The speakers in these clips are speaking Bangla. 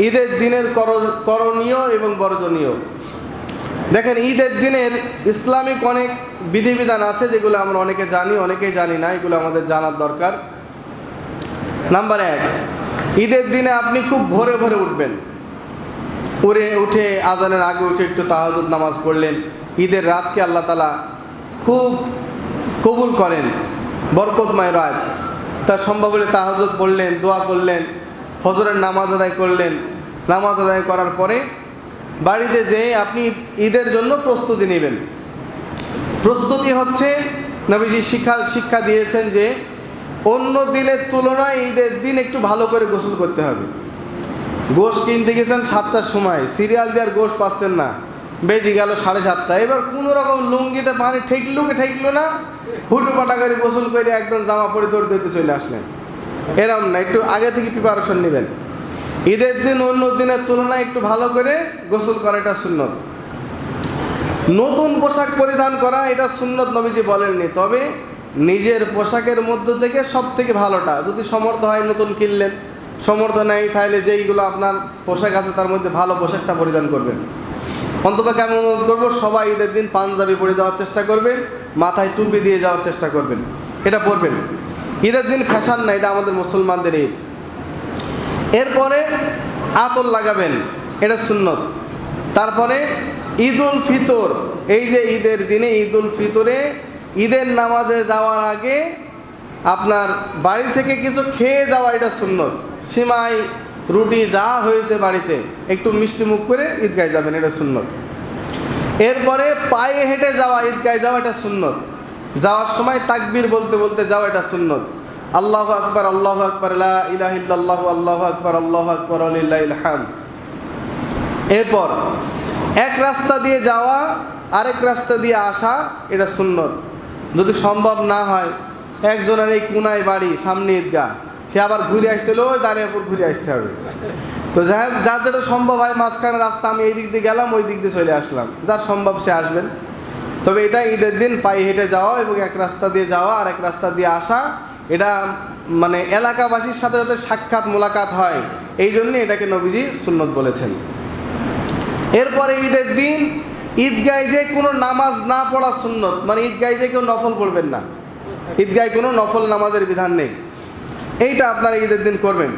ঈদের দিনের কর- করণীয় এবং বর্জনীয়। দেখেন, ঈদের দিনের ইসলামিক অনেক বিধিবিধান আছে যেগুলো আমরা অনেকে জানি, অনেকেই জানি না, এগুলো আমাদের জানার দরকার। নাম্বার এক, ঈদের দিনে আপনি খুব ভোরে ভোরে উঠবেন। উড়ে উঠে আজানের আগে উঠে একটু তাহাজুদ নামাজ পড়লেন, ঈদের রাতকে আল্লাহ তালা খুব কবুল করেন, বরকতময় রাত। তার সম্ভব হলে তাহাজুদ পড়লেন, দোয়া করলেন, ফজরের নামাজ আদায় করলেন নামাজ আদায় করার পরে বাড়িতে যেয়ে আপনি ঈদের জন্য প্রস্তুতি নেবেন। প্রস্তুতি হচ্ছে, নবীজি শিক্ষা শিক্ষা দিয়েছেন যে, অন্য দিনের তুলনায় ঈদের দিন একটু ভালো করে গোসল করতে হবে। গোশ কিনতে গেছেন সাতটার সময়, সিরিয়াল দেওয়ার গোশ পাচ্ছেন না। বেজে গেল সাড়ে সাতটা। এবার কোনো রকম লুঙ্গিতে পানি ঠেকলো কি ঠেকলো না হুটু পাটা করে গোসল করে একদম জামা পরে দৌড় দৌড়তে চলে আসলেন। এরম না, একটু আগে থেকে প্রিপারেশন নেবেন। ঈদের দিন অন্য দিনের তুলনায় একটু ভালো করে গোসল করা এটা সুন্নত। নতুন পোশাক পরিধান করা এটা সুন্নত নবীজি বলেননি, তবে নিজের পোশাকের মধ্য থেকে সব থেকে ভালোটা, যদি সমর্থ হয় নতুন কিনলেন, সমর্থ নেই তাহলে যেইগুলো আপনার পোশাক আছে তার মধ্যে ভালো পোশাকটা পরিধান করবেন। অন্তপক্ষে আমি অনুরোধ করব, সবাই ঈদের দিন পাঞ্জাবি পরে যাওয়ার চেষ্টা করবেন, মাথায় টুপি দিয়ে যাওয়ার চেষ্টা করবেন, এটা পরবেন। ঈদের দিন ফ্যাশন না, এটা আমাদের মুসলমানদের ঈদ। এরপরে আতর লাগাবেন, এটা সুন্নত। তারপরে ঈদুল ফিতর, এই যে ঈদের দিনে ঈদুল ফিতরে ঈদের নামাজে যাওয়ার আগে আপনার বাড়ি থেকে কিছু খেয়ে যাওয়া, এটা সুন্নত। সিমাই, রুটি যা হয়েছে বাড়িতে, একটু মিষ্টি মুখ করে ঈদগায় যাবেন, এটা সুন্নত। এরপরে পায়ে হেঁটে যাওয়া, ঈদগায় যাওয়া, এটা সুন্নত। যাওয়ার সময় তাকবির বলতে বলতে যাওয়া, এটা সুন্নত। আল্লাহ আকবর আল্লাহ আকবর ইলাহিল্লাহ আল্লাহ আকবর আল্লাহ আকবর আলিল্লাহাম এরপর, এক রাস্তা দিয়ে যাওয়া, আরেক রাস্তা দিয়ে আসা, এটা সুন্নত। যদি সম্ভব না হয়, একজনের এই কুনায় বাড়ি, সামনে ঈদগাহ, সে আবার ঘুরে আসতে হলে ওই দাঁড়িয়ে উপর ঘুরে আসতে হবে। তো যাই হোক, যার যেটা সম্ভব হয়, মাঝখানে রাস্তা, আমি এই দিক দিয়ে গেলাম, ওই দিক দিয়ে চলে আসলাম। যার সম্ভব সে আসবেন। তবে এটা ঈদের দিন, পায়ে হেঁটে যাওয়া এবং এক রাস্তা দিয়ে যাওয়া আর এক রাস্তা দিয়ে আসা এটা মানে এলাকাবাসীর সাথে যাতে সাক্ষাৎ, মোলাকাত হয়, এই জন্যে এটাকে নবীজি সুন্নত বলেছেন। এরপরে ঈদের দিন, ঈদগায় যে কোনো নামাজ না পড়া সুন্নত মানে ঈদগায় যে কেউ নফল পড়বেন না। ঈদগায় কোনো নফল নামাজের বিধান নেই। এইটা আপনারা ঈদের দিন করবেন।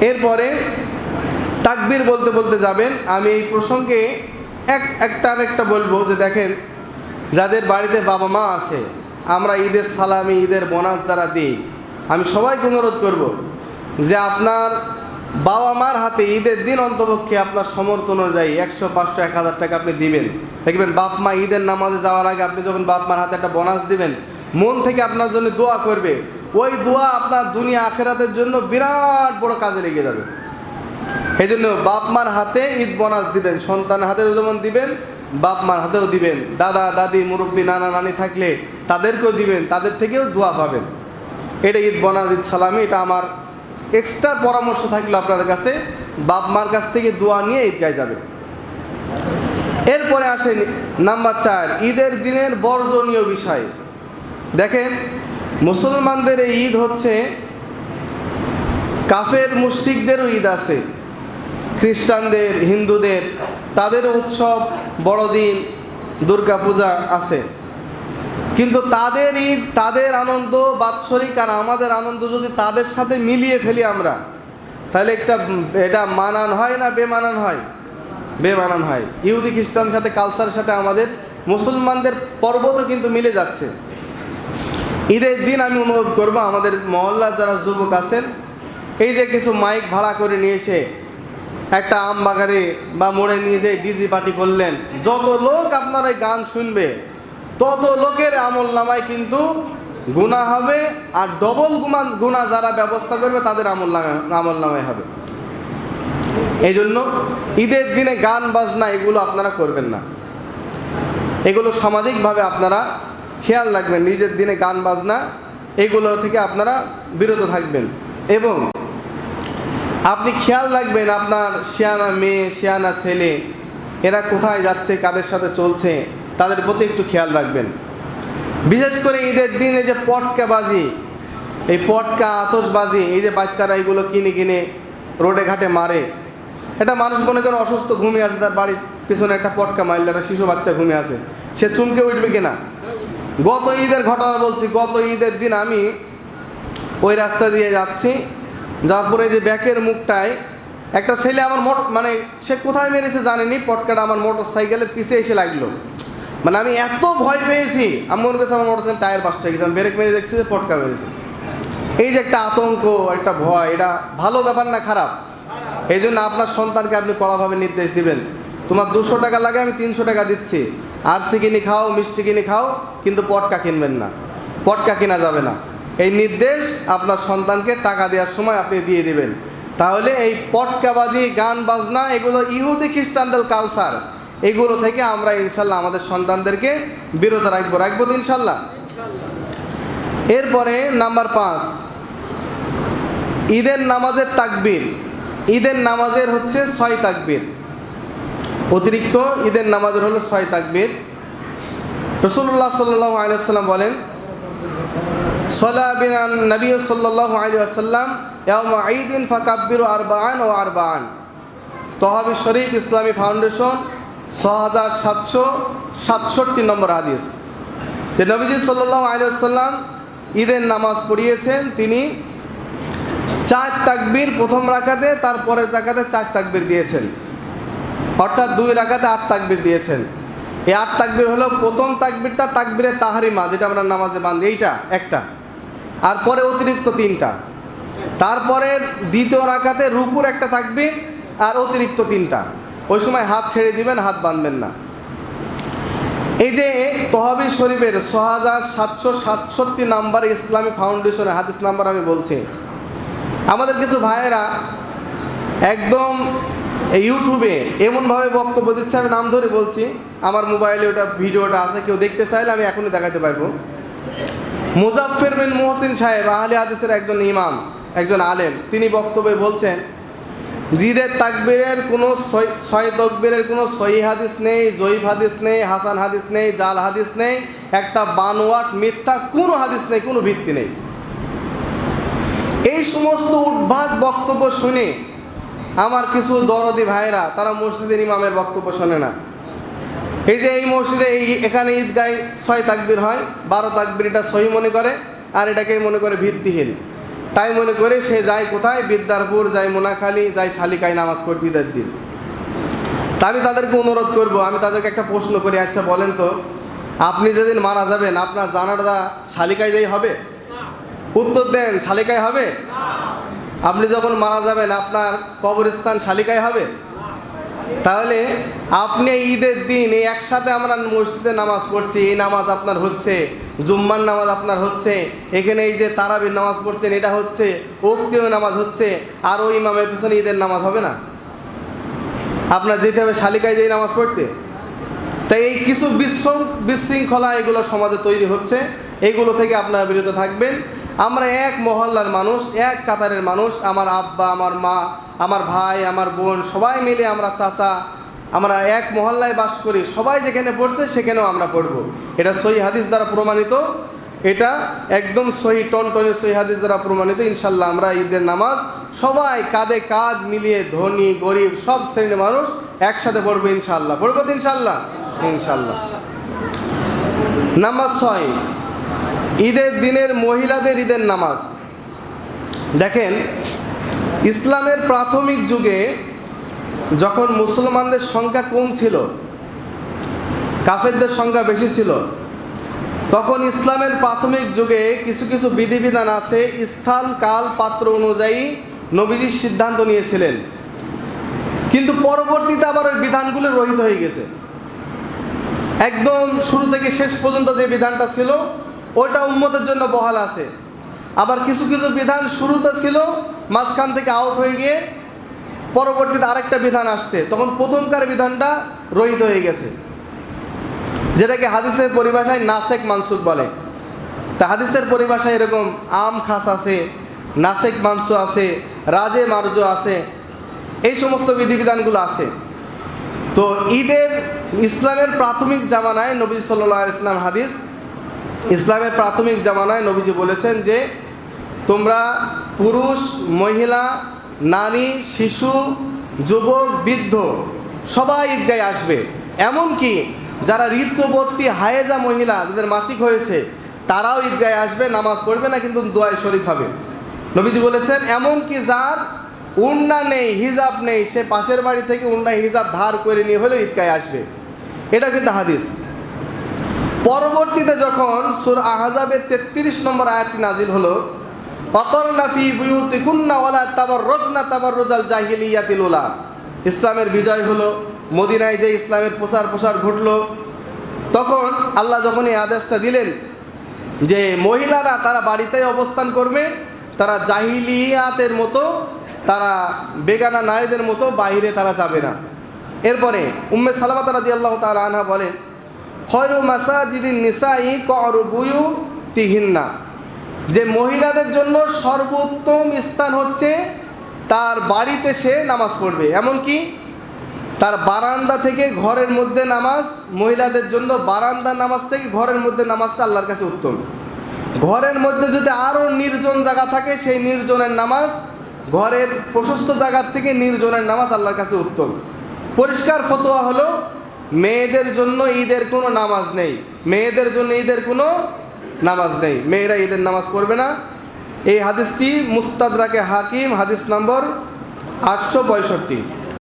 এরপরে তাকবির বলতে বলতে যাবেন। আমি এই প্রসঙ্গে এক, একটা আরেকটা বলব যে দেখেন, যাদের বাড়িতে বাবা মা আছে আমরা ঈদের সালামি, ঈদের বোনাস যারা দিই, আমি সবাইকে অনুরোধ করব যে আপনার বাবা মার হাতে ঈদের দিন অন্তপক্ষে আপনার সমর্থ অনুযায়ী একশো, পাঁচশো, এক হাজার টাকা আপনি দিবেন। দেখবেন বাপ মা ঈদের নামাজে যাওয়ার আগে আপনি যখন বাপ মার হাতে একটা বোনাস দিবেন, মন থেকে আপনার জন্য দোয়া করবে। ওই দোয়া আপনার দুনিয়া আখেরাতের জন্য বিরাট বড় কাজে লেগে যাবে। এই জন্য বাপ মার হাতে ঈদ বোনাস দিবেন, সন্তানের হাতেও যেমন দিবেন বাপ মার হাতেও দিবেন। দাদা, দাদি, মুরব্বী, নানা, নানি থাকলে তাদেরকেও দিবেন, তাদের থেকেও দোয়া পাবেন। এটা ঈদ বোনাস, ঈদ সালামি, এটা আমার এক্সট্রা পরামর্শ থাকল আপনাদের কাছে। বাপ মার কাছ থেকে দোয়া নিয়ে ঈদগায় যাবেন। এরপরে আসেন নাম্বার চার, ঈদের দিনের বর্জনীয় বিষয়। দেখেন, মুসলমানদের এই ঈদ হচ্ছে, কাফের মুশ্রিকদেরও ঈদ আছে। খ্রিস্টানদের, হিন্দুদের তাদের উৎসব, বড়দিন দুর্গা পূজা আছে। কিন্তু তাদের ঈদ তাদের আনন্দ বাৎসরিক আর আমাদের আনন্দ যদি তাদের সাথে মিলিয়ে ফেলি আমরা, তাহলে একটা, এটা মানান হয় না বেমানান হয়? বেমানান হয়। ইহুদি খ্রিস্টানের সাথে কালচারের সাথে আমাদের মুসলমানদের পর্ব তো কিন্তু মিলে যাচ্ছে। ঈদের দিন আমি অনুরোধ করব, আমাদের মহল্লার যারা যুবক আছেন, এই যে কিছু মাইক ভাড়া করে নিয়ে এসে একটা আম বাগানে বা মোড়ে নিয়ে যে ডিজি পার্টি করলেন, যত লোক আপনার এই গান শুনবে তত লোকের আমল নামায় কিন্তু গুণা হবে আর ডবল গুমা গুণা যারা ব্যবস্থা করবে তাদের আমল আমল নামায় হবে। এই জন্য ঈদের দিনে গান, বাজনা এগুলো আপনারা করবেন না। এগুলো সামাজিকভাবে আপনারা খেয়াল রাখবেন নিজের দিনে গান, বাজনা এগুলো থেকে আপনারা বিরত থাকবেন। এবং আপনি খেয়াল রাখবেন আপনার শিয়ানা মেয়ে, শিয়ানা ছেলে, এরা কোথায় যাচ্ছে, কাদের সাথে চলছে তাদের প্রতি একটু খেয়াল রাখবেন। বিশেষ করে ঈদের দিন এই যে পটকা বাজি এই পটকা আতসবাজি এই যে বাচ্চারা এগুলো কিনে কিনে রোডে ঘাটে মারে, এটা মানুষ মনে করে অসুস্থ ঘুমিয়ে আছে, তার বাড়ির পিছনে একটা পটকা মারলে একটা শিশু বাচ্চা ঘুমিয়ে আছে, সে চুমকে উঠবে কিনা? গত ঈদের ঘটনা বলছি, গত ঈদের দিন আমি ওই রাস্তা দিয়ে যাচ্ছি, যাওয়ার পরে যে ব্যাকের মুখটায় একটা ছেলে আমার মোট মানে সে কোথায় মেরেছে জানেনি, পটকাটা আমার মোটর সাইকেলের পিছে এসে লাগল। মানে আমি এত ভয় পেয়েছি। আমি মনে করছি আমার মোটর সাইকেল টায়ার বাস্ট হয়ে গেছে। আমি ব্রেক মেরে দেখছি যে পটকা মেরেছে। এই যে একটা আতঙ্ক, একটা ভয়, এটা ভালো ব্যাপার না খারাপ? এই জন্য আপনার সন্তানকে আপনি কড়াভাবে নির্দেশ দিবেন। তোমার দুশো টাকা লাগে, আমি তিনশো টাকা দিচ্ছি। আরসি কিনে খাও, মিষ্টি কিনে খাও, কিন্তু পটকা কিনবেন না। পটকা কেনা যাবে না। এই নির্দেশ আপনার সন্তানকে টাকা দেওয়ার সময় আপনি দিয়ে দিবেন। তাহলে এই পটকাবাজি, গান বাজনা, এগুলো ইহুদি খ্রিস্টানদের কালচার এগুলো থেকে আমরা ইনশাল্লাহ আমাদের সন্তানদেরকে বিরত রাখব রাখব তো ইনশাল্লাহ? এরপরে নাম্বার পাঁচ ঈদের নামাজের তাকবীর। ঈদের নামাজের হচ্ছে ছয় তাকবীর। অতিরিক্ত ঈদের নামাজের হলো ছয় তাকবীর। রসুল্লাহ সাল্লাহ আলিয়াল্লাম বলেন সলা বিন নবী সাল্লাহ আলিয়াল্লাম ইয়ামা ঈদিন ফাকাব্বির আরবান ও আরবান তহাবি শরীফ ইসলামী ফাউন্ডেশন ছ হাজার সাতশো সাতষট্টি নম্বর হাদিস। যে নবীজি সাল্লাহ আলিয়াল্লাম ঈদের নামাজ পড়িয়েছেন, তিনি চার তাকবীর প্রথম রাখাতে তারপরের রাখাতে চার তাকবীর দিয়েছেন। অর্থাৎ দুই রাখাতে আট তাকবীর দিয়েছেন। এই আট তাকবীর হলো প্রথম তাকবীরটা তাকবীরে তাহারিমা, যেটা আমরা নামাজে বান্ধি এইটা, একটা। আর পরে অতিরিক্ত তিনটা। তারপরে দ্বিতীয় রাখাতে রুকুর একটা তাকবীর আর অতিরিক্ত তিনটা। ওই সময় হাত ছেড়ে দিবেন, হাত বাঁধবেন না। এই যে তহাবি শরীফের ছ হাজার সাতশো সাতষট্টি নাম্বার ইসলামী ফাউন্ডেশনের হাদিস নাম্বার আমি বলছি। আমাদের কিছু ভাইয়েরা একদম ইউটিউবে এমনভাবে বক্তব্য দিচ্ছে, আমি নাম ধরে বলছি। আমার মোবাইলে ওটা ভিডিওটা আছে, কেউ দেখতে চাইলে আমি এখনই দেখাতে পারব। মুজাফফর বিন মোহসিন সাহেব, আহলে হাদিসের একজন ইমাম, একজন আলেম। তিনি বক্তব্যে বলছেন জিদের তাকবীরের কোনো ছয় তকবীরের কোনো সহি হাদিস নেই, জয়ীফ হাদিস নেই, হাসান হাদিস নেই, জাল হাদিস নেই, একটা বানোয়াট মিথ্যা কোনো হাদিস নেই, কোনো ভিত্তি নেই। এই সমস্ত উদ্ভাগ বক্তব্য শুনে আমার কিছু দরদি ভাইরা তারা মসজিদের ইমামের বক্তব্য শোনে না। এই যে এই মসজিদে এই এখানে ঈদগায় ছয় তাকবির হয়, বারো তাকবির এটা সহি মনে করে, আর এটাকে মনে করে ভিত্তিহীন। তাই মনে করে সে যায় কোথায়? বিদ্যারপুর যায় মোনাখালী যায় শালিকায় নামাজ পড়তে ঈদের দিন। তা আমি তাদেরকে অনুরোধ করব আমি তাদেরকে একটা প্রশ্ন করি আচ্ছা বলেন তো আপনি যেদিন মারা যাবেন আপনার জানাটা শালিকায় যাই হবে? উত্তর দেন শালিকায় হবে? আপনি যখন মারা যাবেন আপনার কবরস্থান শালিকায় হবে? তাহলে আপনি ঈদের দিন এই একসাথে আমরা মসজিদে নামাজ পড়ছি, এই নামাজ আপনার হচ্ছে, জুম্মার নামাজ আপনার হচ্ছে, এখানে এই যে তারাবির নামাজ পড়ছেন, এটা হচ্ছে, উক্তিও নামাজ হচ্ছে, আর ওই ইমামের পেছনে ঈদের নামাজ হবে না। আপনার যেতে হবে শালিকায় যেই নামাজ পড়তে। তাই এই কিছু বিশৃঙ্খ বিশৃঙ্খলা এগুলো সমাজে তৈরি হচ্ছে, এগুলো থেকে আপনারা বিরত থাকবেন। আমরা এক মহল্লার মানুষ, এক কাতারের মানুষ, আমার আব্বা, আমার মা আমার ভাই, আমার বোন, সবাই মিলে আমরা চাচা, আমরা এক মহল্লায় বাস করি। সবাই যেখানে পড়ছে, সেখানেও আমরা পড়ব। এটা সহি হাদিস দ্বারা প্রমাণিত। এটা একদম সহি, টনটনে সহি হাদিস দ্বারা প্রমাণিত। ইনশাল্লাহ আমরা ঈদের নামাজ সবাই কাঁধে কাঁধ মিলিয়ে ধনী, গরিব সব শ্রেণির মানুষ একসাথে পড়ব ইনশাল্লাহ পড়ব তো ইনশাল্লাহ ইনশাল্লাহ নাম্বার ছয়। ঈদের দিনের মহিলাদের ঈদের নামাজ। দেখেন ইসলামের প্রাথমিক যুগে যখন মুসলমানদের সংখ্যা কম ছিল, কাফেরদের সংখ্যা বেশি ছিল, তখন ইসলামের প্রাথমিক যুগে কিছু কিছু বিধিবিধান আছে, স্থান, কাল, পাত্র অনুযায়ী নবীজির সিদ্ধান্ত নিয়েছিলেন। কিন্তু পরবর্তীতে আবার ওই বিধানগুলো রহিত হয়ে গেছে। একদম শুরু থেকে শেষ পর্যন্ত যে বিধানটা ছিল ওইটা উন্মতের জন্য বহাল আছে। আবার কিছু কিছু বিধান শুরুতে ছিল, মাঝখান থেকে আউট হয়ে গিয়ে পরবর্তীতে আরেকটা বিধান আসছে। তখন প্রথমকার বিধানটা রহিত হয়ে গেছে। যেটাকে হাদিসের পরিভাষায় নাসেক মানসুক বলে। তা হাদিসের পরিভাষায় এরকম আম খাস আছে, নাসেক মানসু আছে, রাজে মার্জ আছে, এই সমস্ত বিধিবিধানগুলো আছে। তো ঈদের ইসলামের প্রাথমিক জামানায় নবী সাল্লাহ ইসলাম হাদিস, ইসলামের প্রাথমিক জামানায় নবীজি বলেছেন যে তোমরা পুরুষ, মহিলা, নারী, শিশু, যুবক, বৃদ্ধ, সবাই ঈদগায় আসবে। এমনকি যারা ঋতুবর্তী হায়েজা মহিলা, যাদের মাসিক হয়েছে, তারাও ঈদগায় আসবে, নামাজ পড়বে না, কিন্তু দোয়ায় শরীফ হবে। নবীজি বলেছেন, এমনকি যার উন্না নেই, হিজাব নেই, সে পাশের বাড়ি থেকে উন্না হিজাব ধার করে নিয়ে হলেও ঈদগায় আসবে। এটা কিন্তু হাদিস। পরবর্তীতে যখন সুর আহজাবের তেত্রিশ নম্বর আয়াতটি নাজিল হলো অকর্নাফি বুয়ুতি কুন্না ওয়ালা তাবার রজনা তাবার রোজাল জাহিলিয়াতিল উলা ইসলামের বিজয় হলো, মদিনায় যে ইসলামের প্রসার প্রসার ঘটলো, তখন আল্লাহ যখন এই আদেশটা দিলেন যে মহিলারা তারা বাড়িতেই অবস্থান করবে, তারা জাহিলিয়াতের মতো, তারা বেগানা নারীদের মতো বাইরে তারা যাবে না। এরপরে উম্মে সালামা তারা দিয়ে আল্লাহ তালা আনহা বলেন, খয়রু মাসাজিদিন নিসাই করবুয়ু তিহিন্না যে মহিলাদের জন্য সর্বোত্তম স্থান হচ্ছে তার বাড়িতে সে নামাজ পড়বে। এমনকি তার বারান্দা থেকে ঘরের মধ্যে নামাজ, মহিলাদের জন্য বারান্দা নামাজ থেকে ঘরের মধ্যে নামাজটা আল্লাহর কাছে উত্তম। ঘরের মধ্যে যদি আরও নির্জন জায়গা থাকে, সেই নির্জনের নামাজ, ঘরের প্রশস্ত জায়গার থেকে নির্জনের নামাজ আল্লাহর কাছে উত্তম। পরিষ্কার ফতোয়া হলো, মেয়েদের জন্য ঈদের কোনো নামাজ নেই। মেয়েদের জন্য ঈদের কোনো নামাজ নেই। মেয়েরা ঈদের নামাজ পড়বে না। এই হাদিসটি মুস্তাদরাকে হাকিম, হাদিস নম্বর আটশো পঁয়ষট্টি।